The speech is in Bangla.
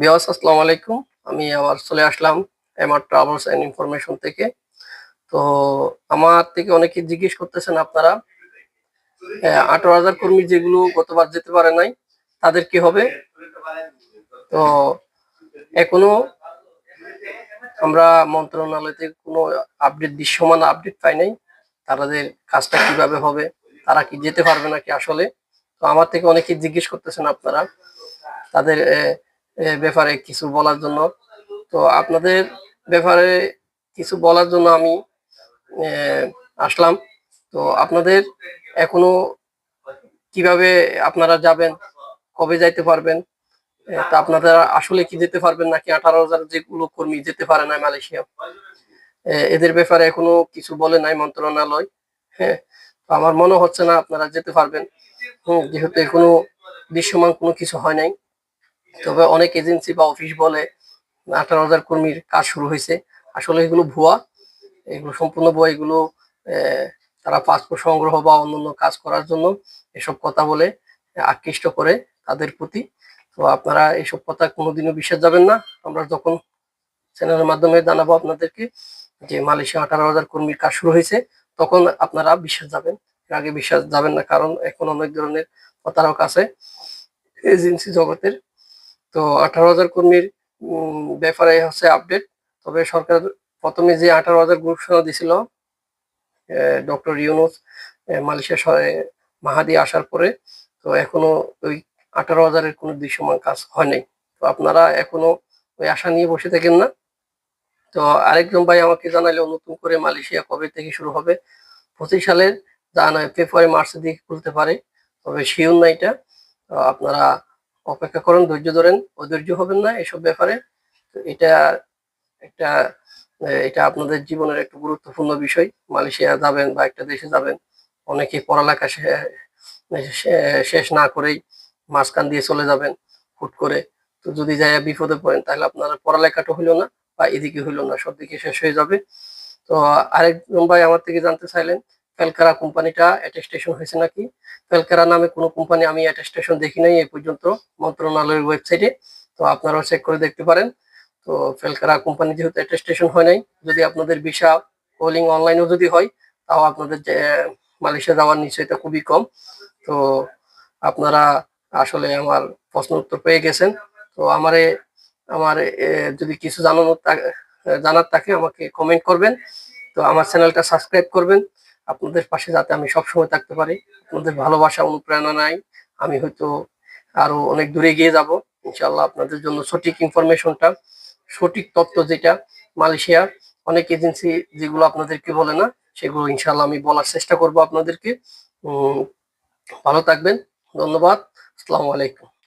বিয়াস আসসালামু আলাইকুম। আমি আবার চলে আসলাম এমআর ট্রাভেলস এন্ড ইনফরমেশন থেকে। তো আমার থেকে অনেকে জিজ্ঞেস করতেছেন আপনারা আঠারো হাজার কর্মী যেগুলো গতবার যেতে পারে নাই, তাদের কি হবে? তো এখনও আমরা মন্ত্রণালয় থেকে কোনো আপডেট দৃশ্যমান আপডেট পাই নাই, তাদের কাজটা কীভাবে হবে, তারা কি যেতে পারবে নাকি আসলে? তো আমার থেকে অনেকে জিজ্ঞেস করতেছেন আপনারা, তাদের ব্যাপারে কিছু বলার জন্য। তো আপনাদের ব্যাপারে কিছু বলার জন্য আমি আসলাম। তো আপনাদের এখনও কীভাবে আপনারা যাবেন কবে যাইতে পারবেন তা আপনারা আসলে কি যেতে পারবেন নাকি আঠারো হাজার যেগুলো কর্মী যেতে পারে না মালয়েশিয়া। এদের ব্যাপারে এখনও কিছু বলে নাই মন্ত্রণালয় হ্যাঁ। আমার মনে হচ্ছে না আপনারা যেতে পারবেন। হুম, যেহেতু এখনও দৃশ্যমান কোনো কিছু হয় নাই। তবে অনেক এজেন্সি বা অফিস বলে আঠারো হাজার কর্মীর কাজ শুরু হয়েছে। আসলে এগুলো ভুয়া। এগুলো সম্পূর্ণ ভুয়া। এগুলো তারা পাসপোর্ট সংগ্রহ বা অন্যান্য কাজ করার জন্য এসব কথা বলে, আকৃষ্ট করে তাদের প্রতি। তো আপনারা এসব কথা কোনোদিনও বিশ্বাস যাবেন না। আমরা যখন চ্যানেলের মাধ্যমে জানাব আপনাদেরকে যে মালয়েশিয়া আঠারো হাজার কর্মীর কাজ শুরু হয়েছে, তখন আপনারা বিশ্বাস যাবেন। এর আগে বিশ্বাস যাবেন না, কারণ এখন অনেক ধরনের প্রতারক আছে। এজেন্সি জগতের তো আঠারো হাজার কর্মীর ব্যাপারে হচ্ছে আপডেট তবে সরকার প্রথমে যে আঠারো হাজার ঘোষণা দিছিল ডক্টর ইউনুস মালয়েশিয়া মাহাদি আসার পরে, তো এখনও ওই আঠারো হাজারের কোনো দৃশ্যমান কাজ হয় নাই। তো আপনারা এখনও ওই আশা নিয়ে বসে থাকেন না। তো আরেকজন ভাই আমাকে জানাইলো, নতুন করে মালয়েশিয়া কবে থেকে শুরু হবে? পঁচিশ সালের জানা ফেব্রুয়ারি মার্চের দিকে খুলতে পারে, তবে শিওর না এটা। আপনারা অপেক্ষা করুন, ধৈর্য ধরেন। অধৈর্য হবেন না এসব ব্যাপারে। তো এটা একটা, এটা আপনাদের জীবনের একটা গুরুত্বপূর্ণ বিষয়। মালয়েশিয়া যাবেন বা একটা দেশে যাবেন, অনেকে পড়ালেখা শেষ না করেই মাঝখান দিয়ে চলে যাবেন হুট করে। তো যদি যাই বিপদে পড়েন, তাহলে আপনার পড়ালেখাটা হইল না বা এদিকে হইল না, সব দিকে শেষ হয়ে যাবে। তো আরেকজন ভাই আমার থেকে জানতে চাইলেন ফেলকারা কোম্পানিটা অ্যাটেস্টেশন হয়েছে নাকি? ফেলকারা নামে কোনো কোম্পানি আমি অ্যাটেস্টেশন দেখি নাই, এই পর্যন্ত মন্ত্রণালয়ের ওয়েবসাইটে তো আপনারাও চেক করে দেখতে পারেন। তো ফেলকারা কোম্পানি যেহেতু অ্যাটেস্টেশন হয় নাই, যদি আপনাদের ভিসা কলিং অনলাইনেও যদি হয়, তাও আপনাদের যে, মালয়েশিয়া যাওয়ার নিশ্চয়তা খুবই কম। তো আপনারা আসলে আমার প্রশ্ন উত্তর পেয়ে গেছেন। তো আমারে, আমার যদি কিছু জানানোর জানার থাকে, আমাকে কমেন্ট করবেন। তো আমার চ্যানেলটা সাবস্ক্রাইব করবেন। আপনাদের পাশে যাতে আমি সবসময় থাকতে পারি। আপনাদের ভালোবাসা, অনুপ্রেরণা নাই। আমি হয়তো আরও অনেক দূরে গিয়ে যাব। ইনশাল্লাহ আপনাদের জন্য সঠিক ইনফরমেশনটা সঠিক তথ্য যেটা মালয়েশিয়ার অনেক এজেন্সি যেগুলো আপনাদেরকে বলে না, সেগুলো ইনশাল্লাহ আমি বলার চেষ্টা করব আপনাদেরকে। ভালো থাকবেন। ধন্যবাদ। আসসালামু আলাইকুম।